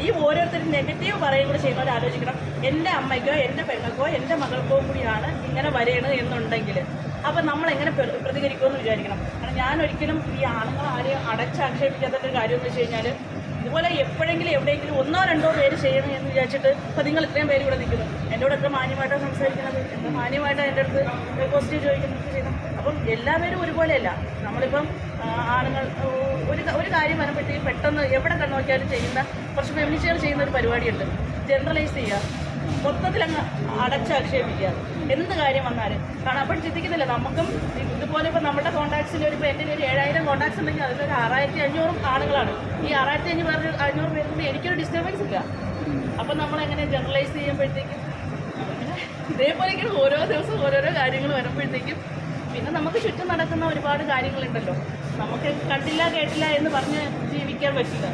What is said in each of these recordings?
ഈ ഓരോരുത്തരും നെഗറ്റീവ് പറയുകയും കൂടെ ചെയ്യുന്നവർ ആലോചിക്കണം. എന്റെ അമ്മയ്ക്കോ എന്റെ പെങ്ങൾക്കോ എന്റെ മകൾക്കോ കൂടിയാണ് ഇങ്ങനെ വരേണ്ടത് എന്നുണ്ടെങ്കിൽ. അപ്പം നമ്മൾ എങ്ങനെ പ്ര- പ്രതികരിക്കുമെന്ന് വിചാരിക്കണം. കാരണം ഞാൻ ഒരിക്കലും ഈ ആണുങ്ങൾ ആരെയും അടച്ചാക്ഷേപിക്കാത്തൊരു കാര്യം എന്ന് വെച്ച് കഴിഞ്ഞാൽ ഇതുപോലെ എപ്പോഴെങ്കിലും എവിടെയെങ്കിലും ഒന്നോ രണ്ടോ പേര് ചെയ്യണം എന്ന് വിചാരിച്ചിട്ട് ഇപ്പം നിങ്ങൾ ഇത്രയും പേര് ഇവിടെ നിൽക്കുന്നു. എന്നോട് എത്ര മാന്യമായിട്ടാണ് സംസാരിക്കുന്നത്? എത്ര മാന്യമായിട്ടാണ് എന്റെ അടുത്ത് പോസിറ്റീവ് ചോദിക്കുന്നത് ചെയ്യണം. അപ്പം എല്ലാവരും ഒരുപോലെയല്ല. നമ്മളിപ്പം ആണുങ്ങൾ ഒരു ഒരു കാര്യം വരുമ്പോഴത്തേക്കും പെട്ടെന്ന് എവിടെ കണ്ണു നോക്കിയാലും ചെയ്യുന്ന കുറച്ച് ഫെമിനിസ്റ്റുകൾ ചെയ്യുന്ന ഒരു പരിപാടിയുണ്ട്. ജനറലൈസ് ചെയ്യുക. മൊത്തത്തിൽ അങ്ങ് അടച്ചാക്ഷേപിക്കുക എന്ത് കാര്യം വന്നാലും. കാരണം അപ്പോൾ ചിന്തിക്കുന്നില്ല. നമുക്കും ഇതുപോലെ ഇപ്പോൾ നമ്മുടെ കോൺടാക്ട്സിൽ ഒരു എന്റെ ഒരു ഏഴായിരം കോൺടാക്ട്സ് ഉണ്ടെങ്കിൽ അതിലൊരു ആറായിരത്തി അഞ്ഞൂറും ആളുകളാണ് ഈ ആറായിരത്തി അഞ്ഞൂറ് അഞ്ഞൂറ് പേർക്ക് എനിക്കൊരു ഡിസ്റ്റർബൻസ് ഇല്ല. അപ്പം നമ്മളെങ്ങനെ ജനറലൈസ് ചെയ്യുമ്പോഴത്തേക്കും? ഇതേപോലെ ഓരോ ദിവസവും ഓരോരോ കാര്യങ്ങൾ വരുമ്പോഴത്തേക്കും പിന്നെ നമുക്ക് ചുറ്റും നടക്കുന്ന ഒരുപാട് കാര്യങ്ങളുണ്ടല്ലോ. നമുക്ക് കണ്ടില്ല കേട്ടില്ല എന്ന് പറഞ്ഞ് ജീവിക്കാൻ പറ്റില്ല.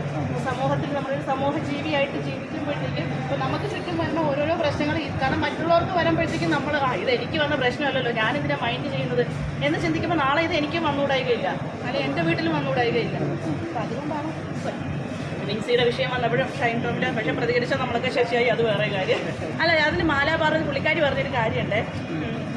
സമൂഹത്തിൽ നമ്മളൊരു സമൂഹ ജീവിയായിട്ട് ജീവിക്കുമ്പോഴത്തേക്കും ഇപ്പോൾ നമുക്ക് ചുറ്റും വരുന്ന ഓരോരോ പ്രശ്നങ്ങൾ കാരണം മറ്റുള്ളവർക്ക് വരുമ്പോഴത്തേക്കും നമ്മൾ ആ ഇത് എനിക്ക് വന്ന പ്രശ്നമല്ലല്ലോ ഞാനിതിനെ മൈൻഡ് ചെയ്യുന്നത് എന്ന് ചിന്തിക്കുമ്പോൾ നാളെ ഇത് എനിക്കും വന്നുകൂടായികയില്ല. അല്ലെങ്കിൽ എന്റെ വീട്ടിലും വന്നുകൂടായികയില്ല. അപ്പം അതുകൊണ്ടാണ് വിൻസിയുടെ വിഷയം വന്നപ്പോഴും ഷൈൻ ടോമിന്റെ പക്ഷെ പ്രതികരിച്ചാൽ നമ്മളൊക്കെ ശശിയായി അത് വേറെ കാര്യം. അല്ല അതിന് മാലാപാറ പുള്ളിക്കാരി പറഞ്ഞൊരു കാര്യമുണ്ട്.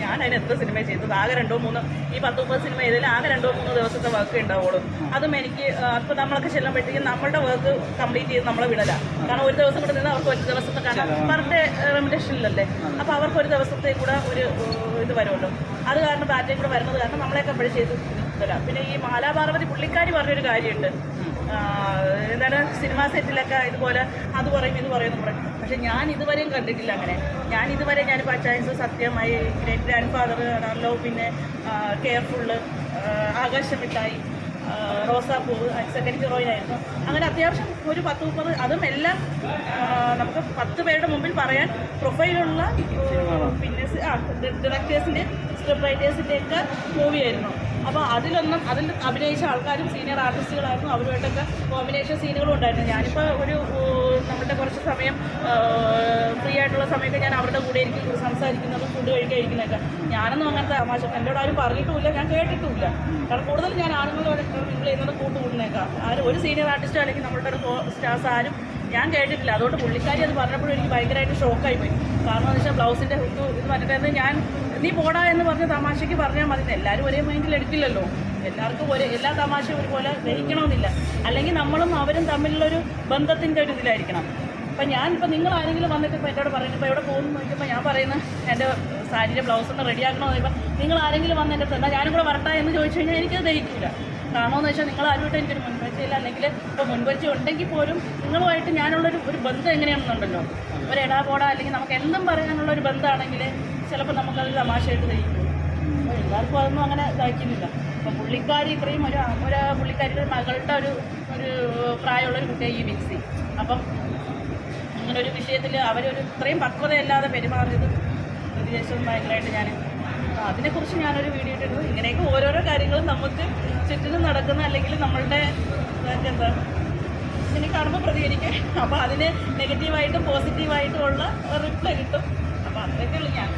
ഞാൻ അതിന് എത്ര സിനിമ ചെയ്തത്? ആകെ രണ്ടോ മൂന്നോ ഈ പത്ത് മുപ്പത് സിനിമ ചെയ്തതിൽ ആകെ രണ്ടോ മൂന്നോ ദിവസത്തെ വർക്ക് ഉണ്ടാവുള്ളൂ. അതും എനിക്ക് അപ്പോൾ നമ്മളൊക്കെ ചെല്ലുമ്പോഴത്തേക്കും നമ്മളുടെ വർക്ക് കംപ്ലീറ്റ് ചെയ്ത് നമ്മളെ വിടല. കാരണം ഒരു ദിവസം കൂടെ നിന്ന് അവർക്ക് ഒരു ദിവസത്തെ കാരണം പെർ ഡേ റെമുലേഷനിലല്ലേ അപ്പോൾ അവർക്ക് ഒരു ദിവസത്തെ കൂടെ ഒരു ഇത് വരുമല്ലോ. അത് കാരണം ബാറ്റേ കൂടെ വരുന്നത് കാരണം നമ്മളെയൊക്കെ എപ്പോഴും ചെയ്ത് തരാം പിന്നെ ഈ മാലാപാർവതി പുള്ളിക്കാരി പറഞ്ഞൊരു കാര്യമുണ്ട്. എന്താണ് സിനിമാ സെറ്റിലൊക്കെ ഇതുപോലെ അത് പറയും ഇത് പറയും എന്ന് പറയും. പക്ഷെ ഞാൻ ഇതുവരെയും കണ്ടിട്ടില്ല അങ്ങനെ. ഞാൻ ഇതുവരെ ഞാൻ പച്ചായൻസ് സത്യമായി ഗ്രേറ്റ് ഗ്രാൻഡ് ഫാദർ ആണല്ലോ പിന്നെ കെയർഫുള്ള് ആകാശമിട്ടായി ആ, റോസാപ്പൂവ് സെക്കൻഡ് ഹീറോയിനായിരുന്നു. അങ്ങനെ അത്യാവശ്യം ഒരു പത്ത് മുപ്പത് അതും എല്ലാം നമുക്ക് പത്ത് പേരുടെ മുമ്പിൽ പറയാൻ പ്രൊഫൈലുള്ള പിന്നെ ഡയറക്ടേഴ്സിന്റെ സ്ക്രിപ്റ്റ് റൈറ്റേഴ്സിന്റെ ഒക്കെ മൂവിയായിരുന്നു. അപ്പോൾ അതിലൊന്നും അതിൽ അഭിനയിച്ച ആൾക്കാരും സീനിയർ ആർട്ടിസ്റ്റുകളായിരുന്നു അവരുമായിട്ടൊക്കെ കോമ്പിനേഷൻ സീനുകളും ഉണ്ടായിരുന്നു. ഞാനിപ്പോൾ ഒരു നമ്മുടെ കുറച്ച് സമയം ഫ്രീ ആയിട്ടുള്ള സമയത്ത് ഞാൻ അവരുടെ കൂടെ ഇരിക്കും സംസാരിക്കുന്നതും ഫുഡ് കഴിക്കാതിരിക്കുന്നതൊക്കെ ഞാനൊന്നും അങ്ങനത്തെ തമാശ എന്നോട് ആരും പറഞ്ഞിട്ടുമില്ല ഞാൻ കേട്ടിട്ടുമില്ല. കാരണം കൂടുതലും ഞാൻ ആണുങ്ങളോട് നിങ്ങൾ ചെയ്യുന്നത് കൂട്ടുകൂടുന്നേക്കാം ആരും ഒരു സീനിയർ ആർട്ടിസ്റ്റോ അല്ലെങ്കിൽ നമ്മളുടെ ഒരു സ്റ്റാർസ് ആരും ഞാൻ കേട്ടിട്ടില്ല. അതുകൊണ്ട് പുള്ളിക്കാരി അത് പറഞ്ഞപ്പോഴും എനിക്ക് ഭയങ്കരമായിട്ട് ഷോക്കായി പോയി. കാരണം എന്ന് വെച്ചാൽ ഹുക്ക് ഇത് പറഞ്ഞിട്ട് ഞാൻ നീ പോടാ എന്ന് പറഞ്ഞ തമാശയ്ക്ക് പറഞ്ഞാൽ മതി. എല്ലാവരും ഒരേ മൈൻഡിൽ എടുക്കില്ലല്ലോ. എല്ലാവർക്കും ഒരേ എല്ലാ തമാശയും ഒരുപോലെ ഗ്രഹിക്കണമെന്നില്ല. അല്ലെങ്കിൽ നമ്മളും അവരും തമ്മിലുള്ളൊരു ബന്ധത്തിന്റെ ഒരു ഇതിലായിരിക്കണം. അപ്പം ഞാനിപ്പോൾ നിങ്ങൾ ആരെങ്കിലും വന്നിട്ട് ഇപ്പോൾ എന്നോട് പറയുന്നത് ഇപ്പോൾ എവിടെ പോകുന്നു നോക്കുമ്പോൾ ഞാൻ പറയുന്നത് എന്റെ സാരിയുടെ ബ്ലൗസ് ഒന്ന് റെഡിയാക്കണമെന്ന് പറയുമ്പോൾ നിങ്ങൾ ആരെങ്കിലും വന്ന് എന്റെ തന്നെ ഞാനും കൂടെ വരട്ടെ എന്ന് ചോദിച്ചു കഴിഞ്ഞാൽ എനിക്കത് ദഹിക്കില്ല കാരണമെന്ന് വെച്ചാൽ നിങ്ങൾ ആരുമായിട്ട് എനിക്കൊരു മുൻപരിചയമില്ല. അല്ലെങ്കിൽ ഇപ്പോൾ മുൻപരിചയം ഉണ്ടെങ്കിൽ പോലും നിങ്ങളുമായിട്ട് ഞാനുള്ളൊരു ഒരു ബന്ധം എങ്ങനെയാണെന്നുണ്ടല്ലോ? ഒരു എടാ പോടാ അല്ലെങ്കിൽ നമുക്ക് എന്തും പറയാനുള്ള ഒരു ബന്ധമാണെങ്കിൽ ചിലപ്പോൾ നമുക്കത് തമാശയായിട്ട് ദഹിക്കും. അപ്പോൾ എല്ലാവർക്കും അതൊന്നും അങ്ങനെ ഇതാക്കുന്നില്ല അപ്പോൾ പുള്ളിക്കാരി ഇത്രയും ഒരു ഒരു പുള്ളിക്കാരിയുടെ മകളുടെ ഒരു ഒരു പ്രായമുള്ള ഒരു ഈ മിക്സി. അപ്പം ഒരു വിഷയത്തിൽ അവരൊരു ഇത്രയും പക്വതയല്ലാതെ പെരുമാറിയത് പ്രതിദേശവും ഭയങ്കരമായിട്ട് ഞാൻ അതിനെക്കുറിച്ച് ഞാനൊരു വീഡിയോ ഇട്ടിരുന്നു. ഇങ്ങനെയൊക്കെ ഓരോരോ കാര്യങ്ങളും നമുക്ക് ചുറ്റിനും നടക്കുന്ന അല്ലെങ്കിൽ നമ്മളുടെ എന്താ ഇതിനെ കാണുമ്പോൾ പ്രതികരിക്കുക അപ്പോൾ അതിന് നെഗറ്റീവായിട്ടും പോസിറ്റീവായിട്ടും ഉള്ള റിപ്ലൈ കിട്ടും. അപ്പോൾ അത്രയൊക്കെ ഉള്ളൂ ഞാൻ.